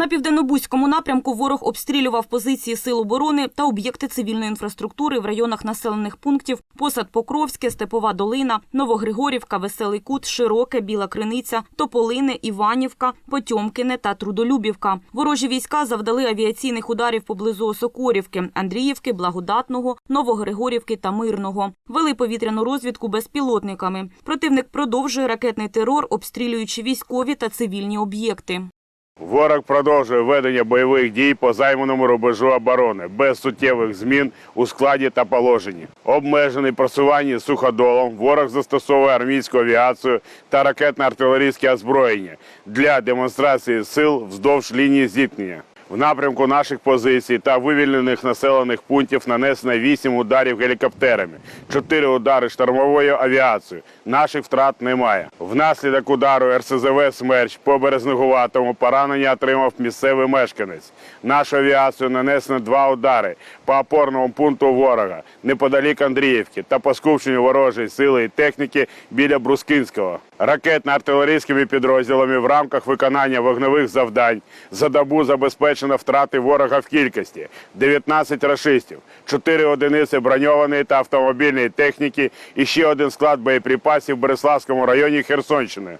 На південнобузькому напрямку ворог обстрілював позиції сил оборони та об'єкти цивільної інфраструктури в районах населених пунктів Посад Покровське, Степова Долина, Новогригорівка, Веселий Кут, Широке, Біла Криниця, Тополине, Іванівка, Потьомкине та Трудолюбівка. Ворожі війська завдали авіаційних ударів поблизу Осокорівки, Андріївки, Благодатного, Новогригорівки та Мирного. Вели повітряну розвідку безпілотниками. Противник продовжує ракетний терор, обстрілюючи військові та цивільні об'єкти. Ворог продовжує ведення бойових дій по займаному рубежу оборони без суттєвих змін у складі та положенні. Обмежений просування суходолом ворог застосовує армійську авіацію та ракетно-артилерійське озброєння для демонстрації сил вздовж лінії зіткнення. В напрямку наших позицій та вивільнених населених пунктів нанесено 8 ударів гелікоптерами, 4 удари штурмовою авіацією. Наших втрат немає. Внаслідок удару РСЗВ «Смерч» по Березнегуватому поранення отримав місцевий мешканець. Нашу авіацію нанесено два удари по опорному пункту ворога неподалік Андріївки та по скупченню ворожої сили і техніки біля Брускинського. Ракетно-артилерійськими підрозділами в рамках виконання вогневих завдань за добу забезпечено втрати ворога в кількості 19 рашистів, 4 одиниці броньованої та автомобільної техніки і ще один склад боєприпасів в Береславському районі Херсонщини.